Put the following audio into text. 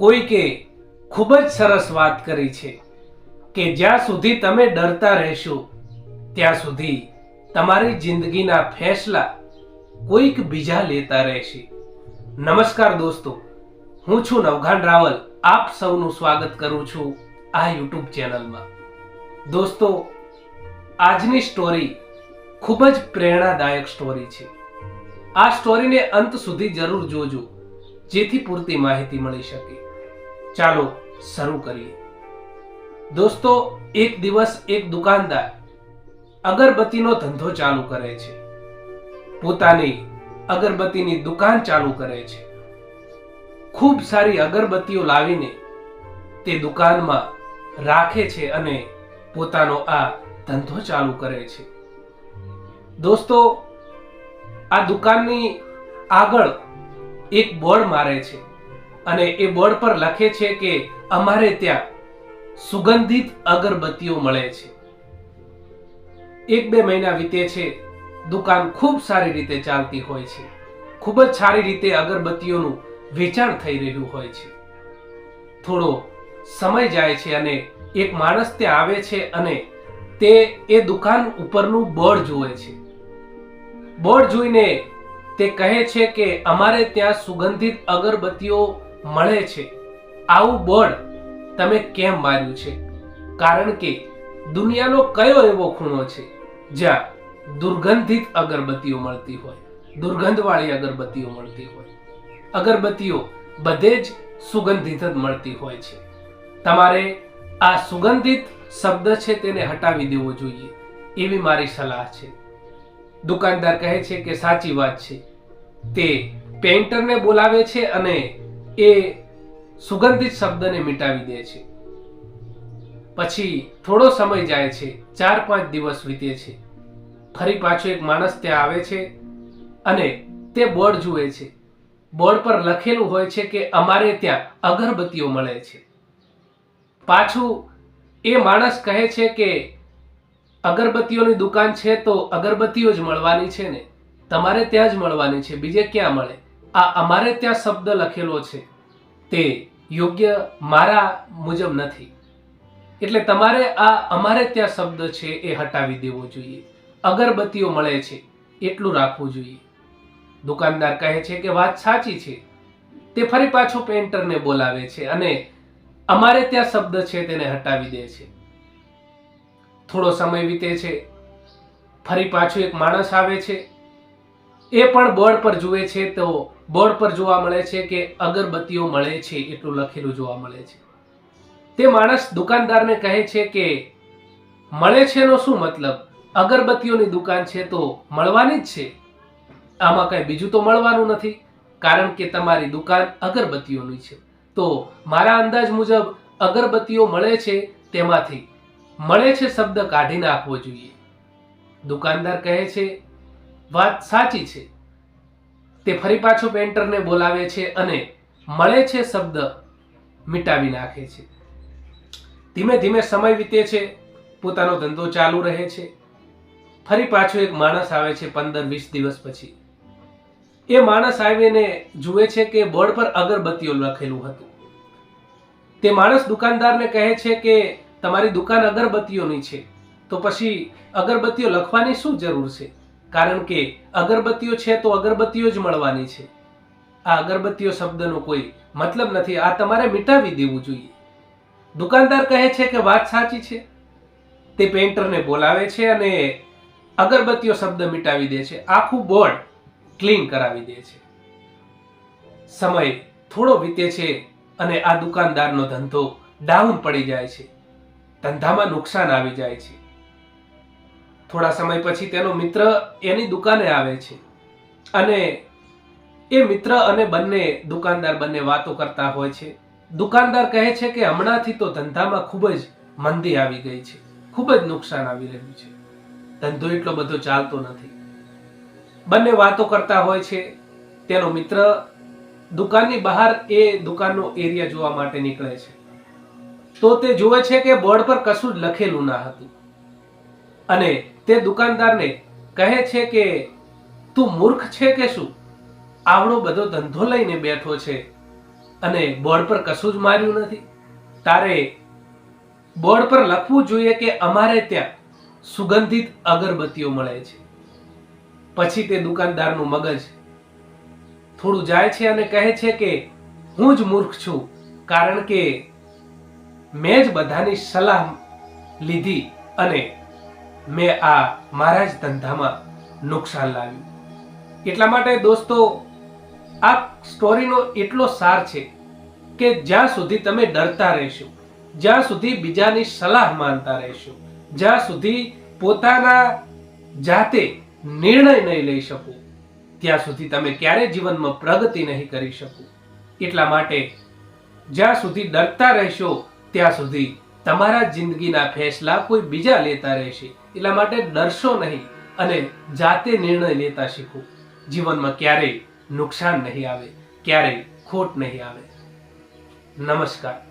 કોઈકે ખૂબ જ સરસ વાત કરી છે કે જ્યાં સુધી તમે ડરતા રહેશો, ત્યાં સુધી તમારી જિંદગીના ફેસલા કોઈક બીજા લેતા રહેશે. નમસ્કાર દોસ્તો, હું છું નવઘાન રાવલ. આપ સૌનું સ્વાગત કરું છું આ યુટ્યુબ ચેનલમાં. દોસ્તો, આજની સ્ટોરી ખૂબ જ પ્રેરણાદાયક સ્ટોરી છે. આ સ્ટોરીને અંત સુધી જરૂર જોજો, જેથી પૂરતી માહિતી મળી શકે. ચાલો શરૂ કરીએ. દોસ્તો, એક દિવસ એક દુકાનદાર અગરબત્તીનો ધંધો ચાલુ કરે છે. પોતાની અગરબત્તીની દુકાન ચાલુ કરે છે. ખૂબ સારી અગરબત્તીઓ લાવીને તે દુકાનમાં રાખે છે અને પોતાનો આ ધંધો ચાલુ કરે છે. દોસ્તો, આ દુકાનની આગળ એક બોર્ડ મારે છે. અને એ બોર્ડ પર લખે છે કે અમારે ત્યાં સુગંધિત અગરબત્તીઓ મળે છે. એક બે મહિના વીતે છે, દુકાન ખૂબ સારી રીતે ચાલતી હોય છે. ખૂબ જ સારી રીતે અગરબત્તીઓનું વેચાણ થઈ રહ્યું હોય છે. થોડો સમય જાય છે અને એક માણસ ત્યાં આવે છે અને તે એ દુકાન ઉપરનું બોર્ડ જુએ છે. બોર્ડ જોઈને તે કહે છે કે અમારે ત્યાં સુગંધિત અગરબત્તીઓ મળે છે. આવું બોર્ડ તમે કેમ માર્યું છે? કારણ કે દુનિયાનો કયો એવો ખૂણો છે જ્યાં દુર્ગંધિત અગરબત્તીઓ મળતી હોય, દુર્ગંધવાળી અગરબત્તીઓ મળતી હોય? અગરબત્તીઓ બધે જ સુગંધિત જ મળતી હોય છે. તમારે આ સુગંધિત શબ્દ છે તેને હટાવી દેવો જોઈએ, એવી મારી સલાહ છે. દુકાનદાર કહે છે કે સાચી વાત છે. તે પેઇન્ટરને બોલાવે છે અને એ સુગંધિત શબ્દને મિટાવી દે છે. પછી થોડો સમય જાય છે, ચાર પાંચ દિવસ વીતે છે. ફરી પાછો એક માણસ ત્યાં આવે છે અને તે બોર્ડ જુએ છે. બોર્ડ પર લખેલું હોય છે કે અમારે ત્યાં અગરબત્તીઓ મળે છે. પાછું એ માણસ કહે છે કે અગરબત્તીઓની દુકાન છે તો અગરબત્તીઓ જ મળવાની છે ને? તમારે ત્યાં જ મળવાની છે, બીજે ક્યાં મળે? આ અમારે ત્યાં શબ્દ લખેલો છે. તે યોગ્ય મારા મુજબ નથી. એટલે તમારે આ અમારે ત્યાં શબ્દ છે એ હટાવી દેવો જોઈએ. અગરબત્તીઓ મળે છે, એટલું રાખવું જોઈએ. દુકાનદાર કહે છે કે વાત સાચી છે. તે ફરી પાછો પેન્ટરને બોલાવે છે અને અમારે ત્યાં શબ્દ છે તેને હટાવી દે છે. થોડો સમય વીતે છે. ફરી પાછો એક માણસ આવે છે. એ પણ બોર્ડ પર જુએ છે તો બોર્ડ પર જોવા મળે છે કે અગરબત્તીઓ મળે છે, એટલું લખેલું જોવા મળે છે. તે માણસ દુકાનદારને કહે છે કે, મળે છે નો શું મતલબ? અગરબત્તીઓની દુકાન છે તો મળવાની જ છે. આમાં કઈ બીજું તો મળવાનું નથી, કારણ કે તમારી દુકાન અગરબત્તીઓની છે. તો મારા અંદાજ મુજબ અગરબત્તીઓ મળે છે તેમાંથી મળે છે શબ્દ કાઢી નાખવો જોઈએ. દુકાનદાર કહે છે, વાત સાચી છે. તે ફરી પાછો પેન્ટરને બોલાવે છે અને મળે છે શબ્દ મિટાવી નાખે છે. ધીમે ધીમે સમય વીતે છે, પોતાનો ધંધો ચાલુ રહે છે. ફરી પાછો એક માણસ આવે છે પંદર વીસ દિવસ પછી. એ માણસ આવીને જુએ છે કે બોર્ડ પર અગરબત્તીઓ લખેલું હતું. તે માણસ દુકાનદારને કહે છે કે તમારી દુકાન અગરબત્તીઓની છે. તો પછી અગરબત્તીઓ લખવાની શું જરૂર છે? કારણ કે અગરબત્તીઓ છે તો અગરબત્તીઓ જ મળવાની છે. આ અગરબત્તીઓ શબ્દનો કોઈ મતલબ નથી. આ તમારે મિટાવી દેવું જોઈએ. દુકાનદાર કહે છે કે વાત સાચી છે. તે પેન્ટરને બોલાવે છે અને અગરબત્તીઓ શબ્દ મિટાવી દે છે. આખું બોર્ડ ક્લીન કરાવી દે છે. સમય થોડો વીતે છે અને આ દુકાનદારનો ધંધો ડાઉન પડી જાય છે. ધંધામાં નુકસાન આવી જાય છે. થોડા સમય પછી તેનો મિત્ર એની દુકાને આવે છે. અને એ મિત્ર અને બંને દુકાનદાર બંને વાતો કરતા હોય છે. દુકાનદાર કહે છે કે હમણાંથી તો ધંધામાં ખૂબ જ મંદી આવી ગઈ છે. ખૂબ જ નુકસાન આવી રહ્યું છે. ધંધો એટલો બધો ચાલતો નથી. બંને વાતો કરતા હોય છે. તેનો મિત્ર દુકાનની બહાર એ દુકાનનો એરિયા જોવા માટે નીકળે છે. તો તે જુએ છે કે બોર્ડ પર કશું જ લખેલું ના હતું. અને તે દુકાનદારને કહે છે કે, તું મૂર્ખ છે કે શું? આવડો બધો ધંધો લઈને બેઠો છે અને બોર્ડ પર કશું જ માર્યું નથી. તારે બોર્ડ પર લખવું જોઈએ કે અમારે ત્યાં સુગંધિત અગરબત્તીઓ મળે છે. પછી તે દુકાનદારનું મગજ થોડું જાય છે અને કહે છે કે, હું જ મૂર્ખ છું, કારણ કે મેં જ બધાની સલાહ લીધી અને મેં આ મારા જ ધંધામાં નુકસાન લાવ્યું. એટલા માટે દોસ્તો, આ સ્ટોરીનો એટલો સાર છે કે જ્યાં સુધી તમે ડરતા રહેશો, જ્યાં સુધી બીજાની સલાહ માનતા રહેશો, જ્યાં સુધી પોતાના જાતે નિર્ણય નહીં લઈ શકો, ત્યાં સુધી તમે ક્યારે જીવનમાં પ્રગતિ નહીં કરી શકો. એટલા માટે જ્યાં સુધી ડરતા રહેશો, ત્યાં સુધી તમારા જિંદગીના ફેસલા કોઈ બીજા લેતા રહેશે. એટલા માટે ડરશો નહીં અને જાતે નિર્ણય લેતા શીખો. જીવનમાં ક્યારેય નુકસાન નહીં આવે, ક્યારેય ખોટ નહીં આવે. નમસ્કાર.